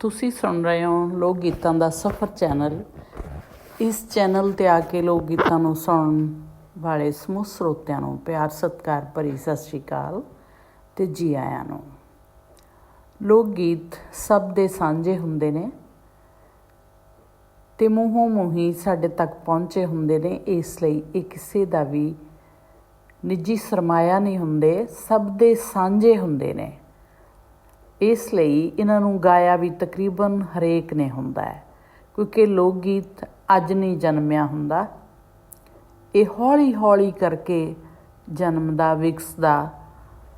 ਤੁਸੀਂ ਸੁਣ ਰਹੇ ਹੋ ਲੋਕ ਗੀਤਾਂ ਦਾ ਸਫ਼ਰ ਚੈਨਲ। ਇਸ ਚੈਨਲ ਤੇ ਆ ਕੇ ਲੋਕ ਗੀਤਾਂ ਨੂੰ ਸੁਣਨ ਵਾਲੇ ਸਮੂਹ ਸਰੋਤਿਆਂ ਨੂੰ ਪਿਆਰ, ਸਤਿਕਾਰ ਭਰੀ ਸਤਿ ਸ਼੍ਰੀ ਅਕਾਲ ਤੇ ਜੀ ਆਇਆਂ ਨੂੰ। ਲੋਕ ਗੀਤ ਸਭ ਦੇ ਸਾਂਝੇ ਹੁੰਦੇ ਨੇ ਤੇ ਮੂੰਹੋਂ ਮੂੰਹੀ ਸਾਡੇ ਤੱਕ ਪਹੁੰਚੇ ਹੁੰਦੇ ਨੇ। ਇਸ ਲਈ ਇਹ ਕਿਸੇ ਦਾ ਵੀ ਨਿੱਜੀ ਸਰਮਾਇਆ ਨਹੀਂ ਹੁੰਦੇ, ਸਭ ਦੇ ਸਾਂਝੇ ਹੁੰਦੇ ਨੇ। ਇਸ ਲਈ ਇਹਨਾਂ ਨੂੰ ਗਾਇਆ ਵੀ ਤਕਰੀਬਨ ਹਰੇਕ ਨੇ ਹੁੰਦਾ ਹੈ, ਕਿਉਂਕਿ ਲੋਕ ਗੀਤ ਅੱਜ ਨਹੀਂ ਜਨਮਿਆ ਹੁੰਦਾ। ਇਹ ਹੌਲੀ ਹੌਲੀ ਕਰਕੇ ਜਨਮਦਾ ਵਿਕਸਦਾ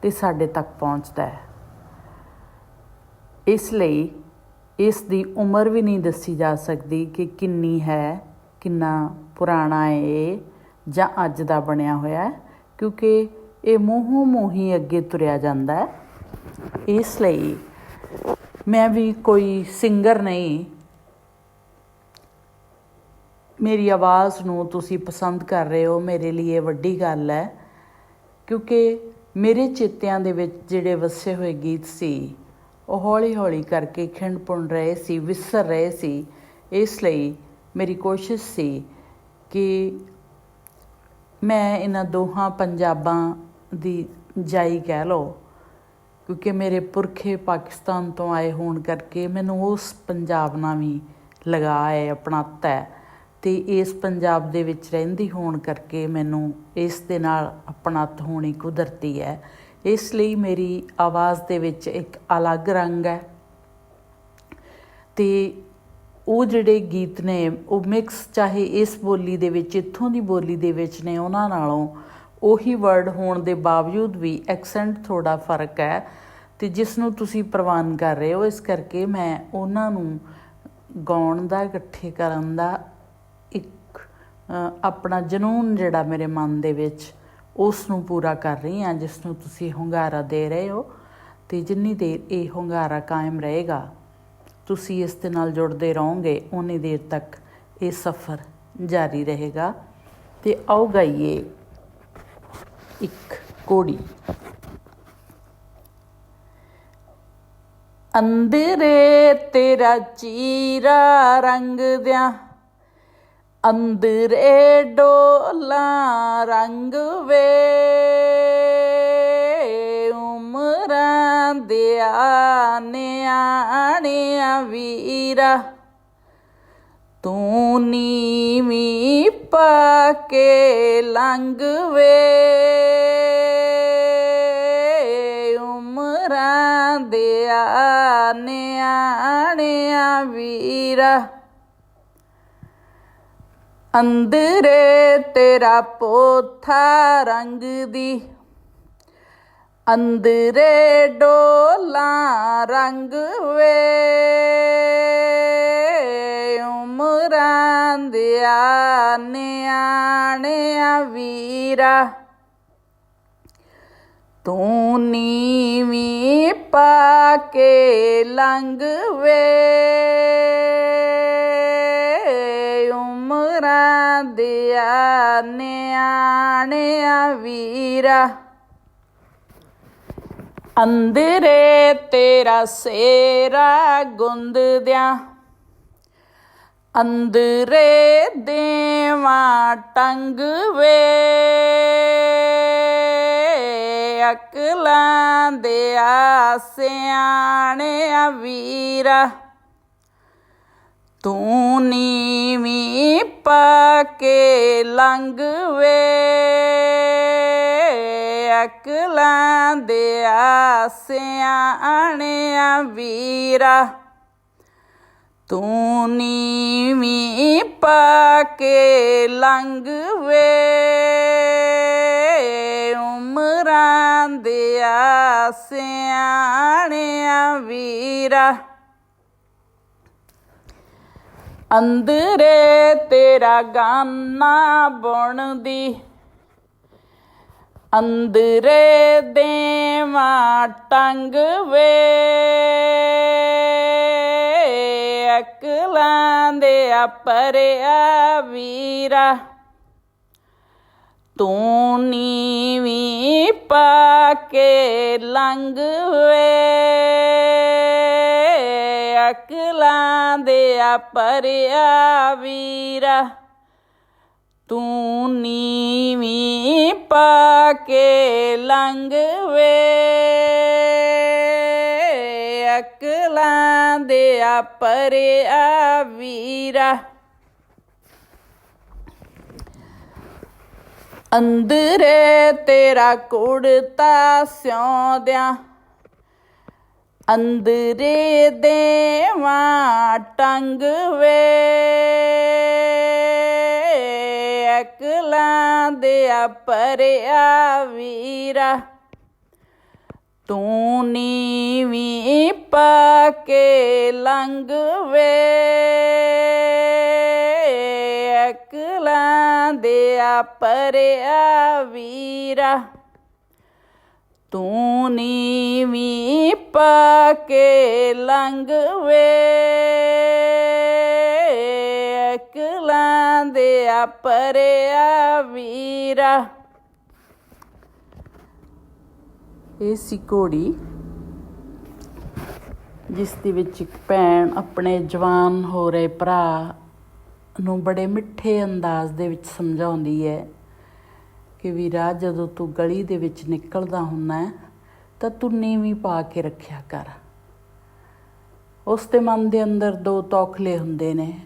ਤੇ ਸਾਡੇ ਤੱਕ ਪਹੁੰਚਦਾ ਹੈ। ਇਸ ਲਈ ਇਸ ਦੀ ਉਮਰ ਵੀ ਨਹੀਂ ਦੱਸੀ ਜਾ ਸਕਦੀ ਕਿ ਕਿੰਨੀ ਹੈ, ਕਿੰਨਾ ਪੁਰਾਣਾ ਹੈ ਇਹ ਜਾਂ ਅੱਜ ਦਾ ਬਣਿਆ ਹੋਇਆ ਹੈ, ਕਿਉਂਕਿ ਇਹ ਮੂੰਹੋਂ ਮੂੰਹੀ ਅੱਗੇ ਤੁਰਿਆ ਜਾਂਦਾ ਹੈ। ਇਸ ਲਈ ਮੈਂ ਵੀ ਕੋਈ ਸਿੰਗਰ ਨਹੀਂ। ਮੇਰੀ ਆਵਾਜ਼ ਨੂੰ ਤੁਸੀਂ ਪਸੰਦ ਕਰ ਰਹੇ ਹੋ, ਮੇਰੇ ਲਈ ਇਹ ਵੱਡੀ ਗੱਲ ਹੈ, ਕਿਉਂਕਿ ਮੇਰੇ ਚੇਤਿਆਂ ਦੇ ਵਿੱਚ ਜਿਹੜੇ ਵਸੇ ਹੋਏ ਗੀਤ ਸੀ, ਉਹ ਹੌਲੀ ਹੌਲੀ ਕਰਕੇ ਖਿੰਡ ਰਹੇ ਸੀ, ਵਿਸਰ ਰਹੇ ਸੀ। ਇਸ ਲਈ ਮੇਰੀ ਕੋਸ਼ਿਸ਼ ਸੀ ਕਿ ਮੈਂ ਇਹਨਾਂ ਦੋਹਾਂ ਪੰਜਾਬਾਂ ਦੀ ਜਾਈ ਕਹਿ ਲਓ। ਕਿਉਂਕਿ ਮੇਰੇ ਪੁਰਖੇ ਪਾਕਿਸਤਾਨ ਤੋਂ ਆਏ ਹੋਣ ਕਰਕੇ ਮੈਨੂੰ ਉਸ ਪੰਜਾਬ ਨਾਲ ਵੀ ਲਗਾ ਹੈ ਆਪਣਾਤਾ ਹੈ ਤੇ ਇਸ ਪੰਜਾਬ ਦੇ ਵਿੱਚ ਰਹਿੰਦੀ ਹੋਣ ਕਰਕੇ ਮੈਨੂੰ ਇਸ ਦੇ ਨਾਲ ਆਪਣਤ ਹੋਣੀ ਕੁਦਰਤੀ ਹੈ। ਇਸ ਲਈ ਮੇਰੀ ਆਵਾਜ਼ ਦੇ ਵਿੱਚ ਇੱਕ ਅਲੱਗ ਰੰਗ ਹੈ। ਤੇ ਉਹ ਜਿਹੜੇ ਗੀਤ ਨੇ, ਉਹ ਮਿਕਸ ਚਾਹੇ ਇਸ ਬੋਲੀ ਦੇ ਵਿੱਚ, ਇੱਥੋਂ ਦੀ ਬੋਲੀ ਦੇ ਵਿੱਚ ਨੇ, ਉਹਨਾਂ ਨਾਲੋਂ ਉਹੀ ਵਰਡ ਹੋਣ ਦੇ ਬਾਵਜੂਦ ਵੀ ਐਕਸੈਂਟ ਥੋੜਾ ਫ਼ਰਕ ਹੈ ਤੇ ਜਿਸ ਨੂੰ ਤੁਸੀਂ ਪ੍ਰਵਾਨ ਕਰ ਰਹੇ ਹੋ, ਇਸ ਕਰਕੇ ਮੈਂ ਉਹਨਾਂ ਨੂੰ ਗਾਉਣ ਦਾ, ਇਕੱਠੇ ਕਰਨ ਦਾ ਇੱਕ ਆਪਣਾ ਜਨੂਨ ਜਿਹੜਾ ਮੇਰੇ ਮਨ ਦੇ ਵਿੱਚ ਉਸ ਨੂੰ ਪੂਰਾ ਕਰ ਰਹੀ ਹਾਂ ਜਿਸ ਨੂੰ ਤੁਸੀਂ ਹੁੰਗਾਰਾ ਦੇ ਰਹੇ ਹੋ ਤੇ ਜਿੰਨੀ ਦੇਰ ਇਹ ਹੁੰਗਾਰਾ ਕਾਇਮ ਰਹੇਗਾ, ਤੁਸੀਂ ਇਸ ਦੇ ਨਾਲ ਜੁੜਦੇ ਰਹੋਗੇ ਉਨੀ ਦੇਰ ਤੱਕ ਇਹ ਸਫ਼ਰ ਜਾਰੀ ਰਹੇਗਾ। ਤੇ ਆਓ ਗਾਈਏ ਇੱਕ ਕੋੜੀ। ਅੰਦਰੇ ਤੇਰਾ ਚੀਰਾ ਰੰਗ ਦਿਆਂ ਅੰਦਰੇ ਡੋਲਾ ਰੰਗ ਵੇ। ਉਮਰਾਂ ਦਿਆ ਨਿਆਣਿਆ ਵੀਰਾ, ਤੂੰ ਨੀ ਪਾ ਕੇ ਲੰਘ ਉਮਰਾਂ ਦਿਆ ਨਿਆਣਿਆਂ ਵੀਰਾ ਅੰਦਰੇ ਤੇਰਾ ਪੋਥਾ ਰੰਗ ਦੀ ਅੰਦਰੇ ਡੋਲਾ ਰੰਗ ਵੇ। ਉਮਰਾਂ ਦਿਆ ਨਿਆਣਿਆ ਵੀਰਾ, ਤੂੰ ਨੀਵੀਂ ਪਾ ਕੇ ਲੰਘ ਵੇ ਉਮਰਾਂ ਦਿਆ, ਨਿਆਣਿਆ ਵੀਰਾ ਅੰਦਰੇ ਤੇਰਾ ਸੇਰਾ ਗੁੰਦ ਦਿਆਂ ਅੰਦਰੇ ਦੇਵਾ ਟੰਗ ਵੇ ਅਕਲਾਂ ਦੇ ਸਿਆਣਿਆ ਵੀਰਾ ਤੂੰ ਨੀਵੀਂ ਪਾ ਲੰਗ ਵੇ ਅਕਲਾਂ ਦੇ ਸਿਆਣਿਆ ਵੀਰਾ ਤੂੰ ਨੀਵੀਂ ਪਾ ਕੇ ਲੰਘ ਵੇ। ਉਮਰਾਂ ਦਿਆ ਸਿਆਣਿਆ ਵੀਰਾ। ਅੰਦਰੇ ਤੇਰਾ ਗਾਨਾ ਬੁਣਦੀ। ਅੰਦਰੇ ਦੇਵਾ ਟੰਗ ਵੇ। ਅਕਲਾਂ ਦੇ ਪਰਿਆ ਵੀਰਾ। ਤੂੰ ਨੀਵੀਂ ਪਾ ਕੇ ਲੰਘ ਵੇ। ਅਕਲਾਂ ਦੇ ਆ ਪਰਿਆ ਵੀਰਾ। ਤੂੰ ਨੀਵੀਂ ਪਾ ਕੇ ਲੰਘ ਵੇ। ਅਕਲਾਂ ਦੇ ਆ ਵੀਰਾ ਅੰਦਰੇ ਤੇਰਾ ਕੁੜਤਾ ਸਿਉਂਦਿਆਂ, ਅੰਦਰੇ ਦੇਵਾਂ ਟੰਗ ਵੇ। ਅਕਲਾਂ ਦੇ ਆ ਵੀਰਾ ਤੂੰ ਨੀਵੀਂ ਪਾ ਕੇ ਲੰਘ ਵੇ। ਅਕਲਾਂ ਦੇ ਆ ਵੀਰਾ। ਤੂੰ ਨੀਵੀਂ ਪਾ ਲੰਗ ਵੇ। ਅਕਲਾਂ ਦੇ ਆ ਵੀਰਾ। ਇਹ ਸੀ ਘੋੜੀ, ਜਿਸ ਦੇ ਵਿੱਚ ਇੱਕ ਭੈਣ ਆਪਣੇ ਜਵਾਨ ਹੋ ਰਹੇ ਭਰਾ ਨੂੰ ਬੜੇ ਮਿੱਠੇ ਅੰਦਾਜ਼ ਦੇ ਵਿੱਚ ਸਮਝਾਉਂਦੀ ਹੈ ਕਿ ਵੀਰਾ, ਜਦੋਂ ਤੂੰ ਗਲੀ ਦੇ ਵਿੱਚ ਨਿਕਲਦਾ ਹੁੰਦਾ ਤਾਂ ਤੂੰ ਨੀਵੀਂ ਪਾ ਕੇ ਰੱਖਿਆ ਕਰ। ਉਸ ਦੇ ਮਨ ਦੇ ਅੰਦਰ ਦੋ ਤੌਖਲੇ ਹੁੰਦੇ ਨੇ।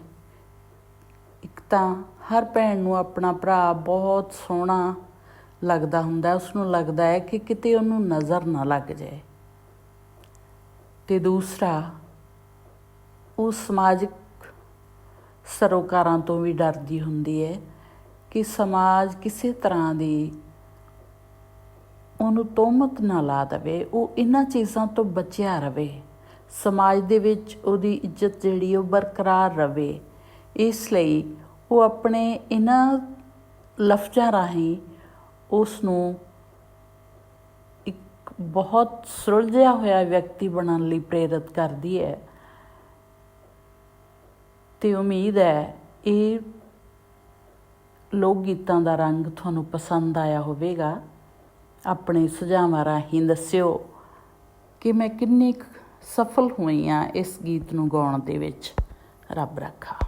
ਇੱਕ ਤਾਂ ਹਰ ਭੈਣ ਨੂੰ ਆਪਣਾ ਭਰਾ ਬਹੁਤ ਸੋਹਣਾ ਲੱਗਦਾ ਹੁੰਦਾ ਉਸ ਨੂੰ ਲੱਗਦਾ ਹੈ ਕਿ ਕਿਤੇ ਉਹਨੂੰ ਨਜ਼ਰ ਨਾ ਲੱਗ ਜਾਏ। ਤੇ ਦੂਸਰਾ, ਉਹ ਸਮਾਜਿਕ ਸਰੋਕਾਰਾਂ ਤੋਂ ਵੀ ਡਰਦੀ ਹੁੰਦੀ ਹੈ ਕਿ ਸਮਾਜ ਕਿਸੇ ਤਰ੍ਹਾਂ ਦੀ ਉਹਨੂੰ ਤੋਮਤ ਨਾ ਲਾ ਦੇਵੇ, ਉਹ ਇਹਨਾਂ ਚੀਜ਼ਾਂ ਤੋਂ ਬਚਿਆ ਰਵੇ। ਸਮਾਜ ਦੇ ਵਿੱਚ ਉਹਦੀ ਇੱਜ਼ਤ ਜਿਹੜੀ ਉਹ ਬਰਕਰਾਰ ਰਵੇ। ਇਸ ਲਈ ਉਹ ਆਪਣੇ ਇਹਨਾਂ ਲਫ਼ਜ਼ਾਂ ਰਾਹੀਂ ਉਸ ਨੂੰ ਇੱਕ ਬਹੁਤ ਸੁਲਝਿਆ ਹੋਇਆ ਵਿਅਕਤੀ ਬਣਨ ਲਈ ਪ੍ਰੇਰਿਤ ਕਰਦੀ ਹੈ। ਤੇ ਉਮੀਦ ਹੈ ਇਹ ਲੋਕ ਗੀਤਾਂ ਦਾ ਰੰਗ ਤੁਹਾਨੂੰ ਪਸੰਦ ਆਇਆ ਹੋਵੇਗਾ। ਆਪਣੇ ਸੁਝਾਵਾਂ ਰਾਹੀਂ ਦੱਸਿਓ ਕਿ ਮੈਂ ਕਿੰਨੀ ਕੁ ਸਫਲ ਹੋਈ ਹਾਂ ਇਸ ਗੀਤ ਨੂੰ ਗਾਉਣ ਦੇ ਵਿੱਚ। ਰੱਬ ਰੱਖਾ।